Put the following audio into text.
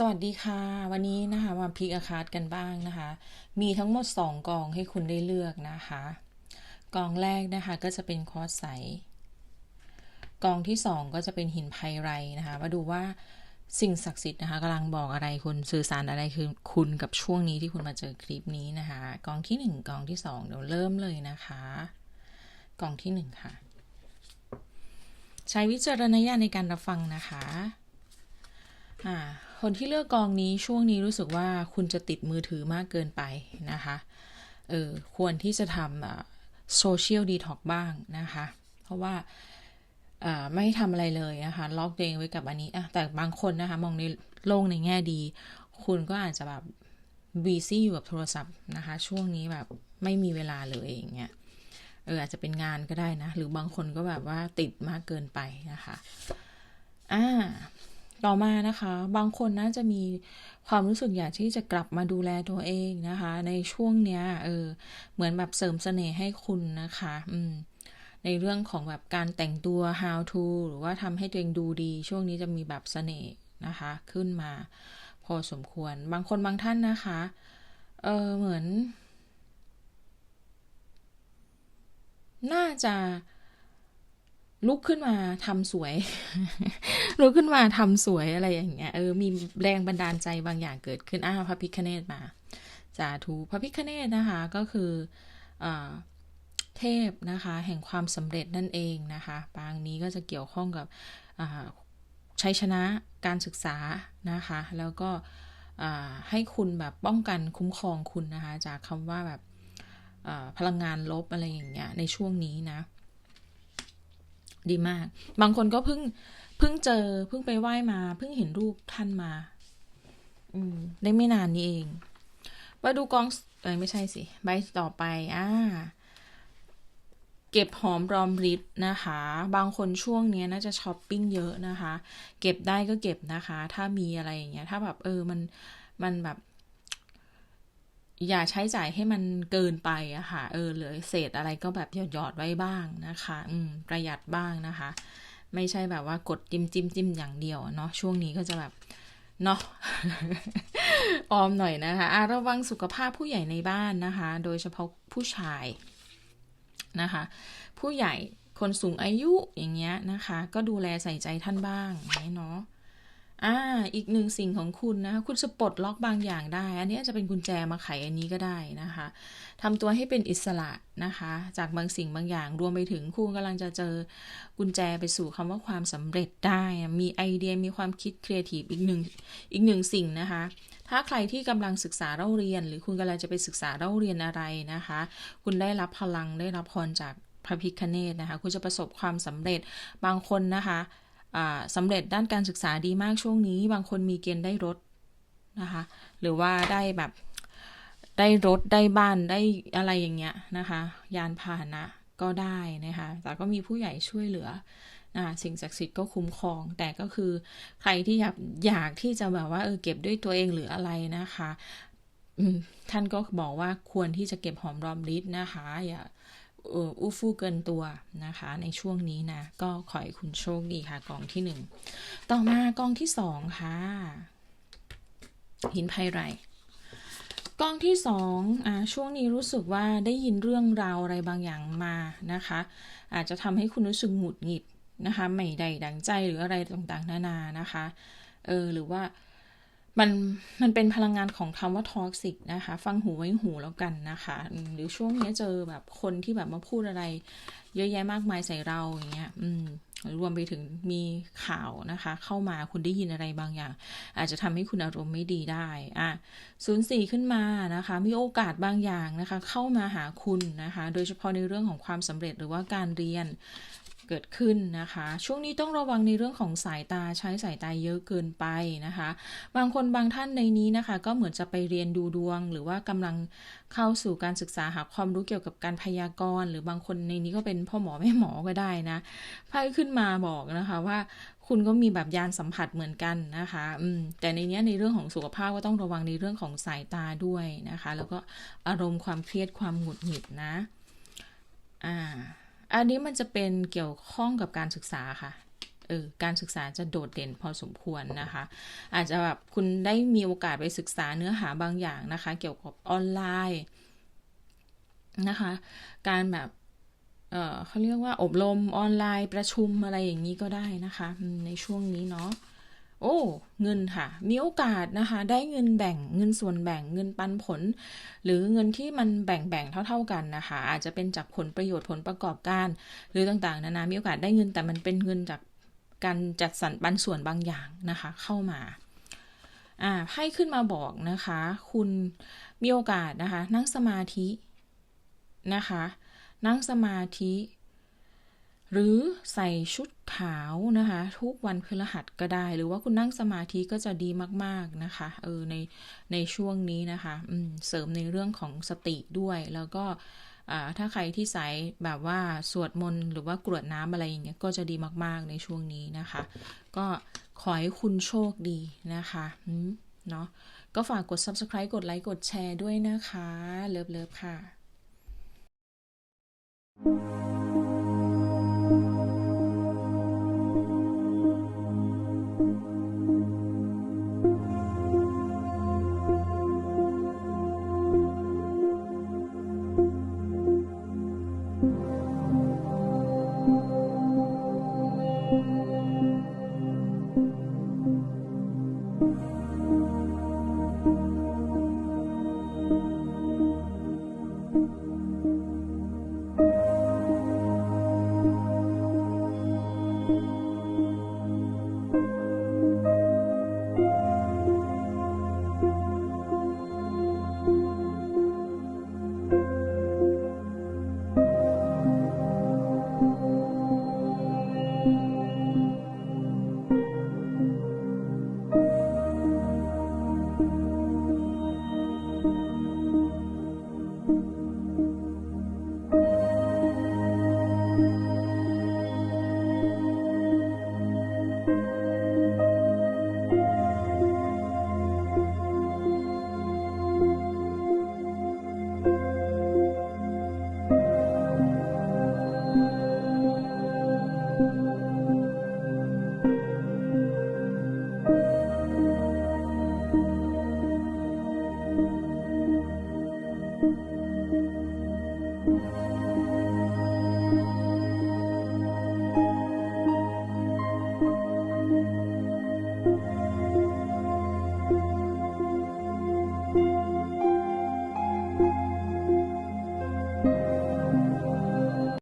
สวัสดีค่ะ วันนี้นะคะมาพิกอาคาร์ดกันบ้างนะคะ มีทั้งหมด 2กองให้คุณได้เลือกนะคะกองแรกนะคะก็จะเป็นคอร์สใสกองที่ 2 ก็จะเป็นหินไพไรนะคะ มาดูว่าสิ่งศักดิ์สิทธิ์นะคะกำลังบอกอะไรคุณสื่อสารอะไรคือคุณกับช่วงนี้ที่คุณมาเจอคลิปนี้นะคะกองที่ 1กองที่ 2 เดี๋ยวเริ่มเลยนะคะกองที่ 1 ค่ะ ใช้วิจารณญาณในการรับฟังนะคะอ่า คนที่เลือกกองนี้ช่วงนี้รู้สึกว่าคุณจะติดมือถือมากเกินไปนะคะ เออควรที่จะทำโซเชียลดีท็อกบ้างนะคะ เพราะว่าไม่ทำอะไรเลยนะคะ ล็อกตัวเองไว้กับอันนี้อะแต่บางคนนะคะ มองในโลกในแง่ดี คุณก็อาจจะแบบบีซี่อยู่กับโทรศัพท์นะคะ ช่วงนี้แบบไม่มีเวลาเลยอย่างเงี้ยเอออาจจะเป็นงานก็ได้นะ หรือบางคนก็แบบว่าติดมากเกินไปนะคะ อ่า ต่อมานะคะ บางคนน่าจะมีความรู้สึกอยากที่จะกลับมาดูแลตัวเองนะคะ ในช่วงเนี้ยเออเหมือนแบบเสริมเสน่ห์ให้คุณนะคะอืมในเรื่องของแบบการแต่งตัว how to หรือว่าทำให้ตัวเองดูดี ช่วงนี้จะมีแบบเสน่ห์นะคะ ขึ้นมา พอสมควร บางคนบางท่านนะคะ เออเหมือน น่าจะ ลุกขึ้นมาทำสวย ลุกขึ้นมาทำสวยอะไรอย่างเงี้ย เออ มีแรงบันดาลใจบางอย่างเกิดขึ้น อ้าวพระพิคเนตมาสาธุพระพิคเนตนะคะ ก็คืออเทพนะคะ แห่งความสำเร็จนั่นเองนะคะปางนี้ก็จะเกี่ยวข้องกับชัยชนะการศึกษานะคะ แล้วก็ให้คุณแบบป้องกันคุ้มครองคุณนะคะ จากคำว่าแบบพลังงานลบอะไรอย่างเงี้ยในช่วงนี้นะ ดีมาก บางคนก็เพิ่งเพิ่งเจอเพิ่งไปไหว้มาเพิ่งเห็นรูปท่านมา อืม ได้ไม่นานนี้เองมาดูกองเออไม่ใช่สิใบต่อไปอ่าเก็บหอมรอมริดนะคะ บางคนช่วงนี้น่าจะช้อปปิ้งเยอะนะคะ เก็บได้ก็เก็บนะคะ ถ้ามีอะไรอย่างเงี้ย ถ้าแบบเออมันมันแบบ อย่าใช้จ่ายให้มันเกินไปอะค่ะ เออเหลือเศษอะไรก็แบบหยอดไว้บ้างนะคะ อืม ประหยัดบ้างนะคะ ไม่ใช่แบบว่ากดจิ้มจิ้มจิ้มอย่างเดียวเนาะ ช่วงนี้ก็จะแบบเนาะ ออมหน่อยนะคะะระวังสุขภาพผู้ใหญ่ในบ้านนะคะ โดยเฉพาะผู้ชายนะคะ ผู้ใหญ่คนสูงอายุอย่างเงี้ยนะคะ ก็ดูแลใส่ใจท่านบ้างเนาะ อ่าอีกหนึ่งสิ่งของคุณนะคุณจะปลดล็อกบางอย่างได้ อันนี้จะเป็นกุญแจมาไขอันนี้ก็ได้นะคะทำตัวให้เป็นอิสระนะคะ จากบางสิ่งบางอย่างรวมไปถึงคุณกำลังจะเจอกุญแจไปสู่คำว่าความสำเร็จได้ มีไอเดียมีความคิดครีเอทีฟอีกหนึ่งอีกหนึ่งสิ่งนะคะ ถ้าใครที่กำลังศึกษาเล่าเรียน หรือคุณกำลังจะไปศึกษาเล่าเรียนอะไรนะคะ คุณได้รับพลังได้รับพรจากพระพิคเนตนะคะ คุณจะประสบความสำเร็จบางคนนะคะ สำเร็จด้านการศึกษาดีมากช่วงนี้ บางคนมีเกณฑ์ได้รถนะคะ หรือว่าได้แบบได้รถได้บ้านได้อะไรอย่างเงี้ยนะคะ ยานพาหนะก็ได้นะคะ แต่ก็มีผู้ใหญ่ช่วยเหลือนะสิ่งศักดิ์สิทธิ์ก็คุ้มครอง แต่ก็คือใครที่อยากอยากที่จะแบบว่าเออเก็บด้วยตัวเองหรืออะไรนะคะท่านก็บอกว่าควรที่จะเก็บหอมรอมริดนะคะ อย่า อู้ฟู่เกินตัวนะคะ ในช่วงนี้นะ ก็ขอให้คุณโชคดีค่ะกองที่หนึ่งต่อมากองที่สองค่ะหินไพไรกองที่สองอ่าช่วงนี้รู้สึกว่าได้ยินเรื่องราวอะไรบางอย่างมานะคะ อาจจะทำให้คุณรู้สึกหงุดหงิดนะคะ ไม่ได้ดังใจหรืออะไรต่างๆ นานานะคะ เออ หรือว่า มันมันเป็นพลังงานของคำว่าท็อกซิกนะคะ ฟังหูไว้หูแล้วกันนะคะ หรือช่วงนี้เจอแบบคนที่แบบมาพูดอะไร เยอะแยะมากมายใส่เราอย่างเงี้ย อืมรวมไปถึงมีข่าวนะคะ เข้ามาคุณได้ยินอะไรบางอย่าง อาจจะทำให้คุณอารมณ์ไม่ดีได้อะศูนย์สี่ขึ้นมานะคะ มีโอกาสบางอย่างนะคะ เข้ามาหาคุณนะคะ โดยเฉพาะในเรื่องของความสำเร็จหรือว่าการเรียน เกิดขึ้นนะคะ ช่วงนี้ต้องระวังในเรื่องของสายตาใช้สายตาเยอะเกินไปนะคะ บางคนบางท่านในนี้นะคะ ก็เหมือนจะไปเรียนดูดวง หรือว่ากำลังเข้าสู่การศึกษาหาความรู้เกี่ยวกับการพยากรณ์ หรือบางคนในนี้ก็เป็นพ่อหมอแม่หมอก็ได้นะไพ่ขึ้นมาบอกนะคะว่าคุณก็มีแบบยานสัมผัสเหมือนกันนะคะ อืม แต่ในนี้ในเรื่องของสุขภาพก็ต้องระวังในเรื่องของสายตาด้วยนะคะ แล้วก็อารมณ์ความเครียดความหงุดหงิดนะ อ่า อันนี้มันจะเป็นเกี่ยวข้องกับการศึกษาค่ะเออการศึกษาจะโดดเด่นพอสมควรนะคะ อาจจะแบบคุณได้มีโอกาสไปศึกษาเนื้อหาบางอย่างนะคะ เกี่ยวกับออนไลน์นะคะ การแบบเออเขาเรียกว่าอบรมออนไลน์ประชุมอะไรอย่างนี้ก็ได้นะคะ ในช่วงนี้เนาะ โอ้ เงินค่ะ มีโอกาสนะคะ ได้เงินแบ่งเงินส่วนแบ่งเงินปันผล หรือเงินที่มันแบ่งแบ่งเท่า ๆกันนะคะ อาจจะเป็นจากผลประโยชน์ผลประกอบการ หรือต่างๆ นานา มีโอกาสได้เงินแต่มันเป็นเงินจากการจัดสรรปันส่วนบางอย่างนะคะ เข้ามาอ่าให้ขึ้นมาบอกนะคะ คุณมีโอกาสนะคะ นั่งสมาธินะคะ นั่งสมาธิ หรือใส่ชุดขาวนะคะ ทุกวันพฤหัสก็ได้ หรือว่าคุณนั่งสมาธิก็จะดีมาก ๆนะคะเออในในช่วงนี้นะคะอืมเสริมในเรื่องของสติด้วยแล้วก็ถ้าใครที่ใส่แบบว่าสวดมนต์หรือว่ากรวดน้ำอะไรอย่างเงี้ยก็จะดีมาก ๆ ในช่วงนี้นะคะ ก็ขอให้คุณโชคดีนะคะอืมเนาะก็ฝากกด subscribe กดไลค์กดแชร์ด้วยนะคะ เลิฟๆค่ะ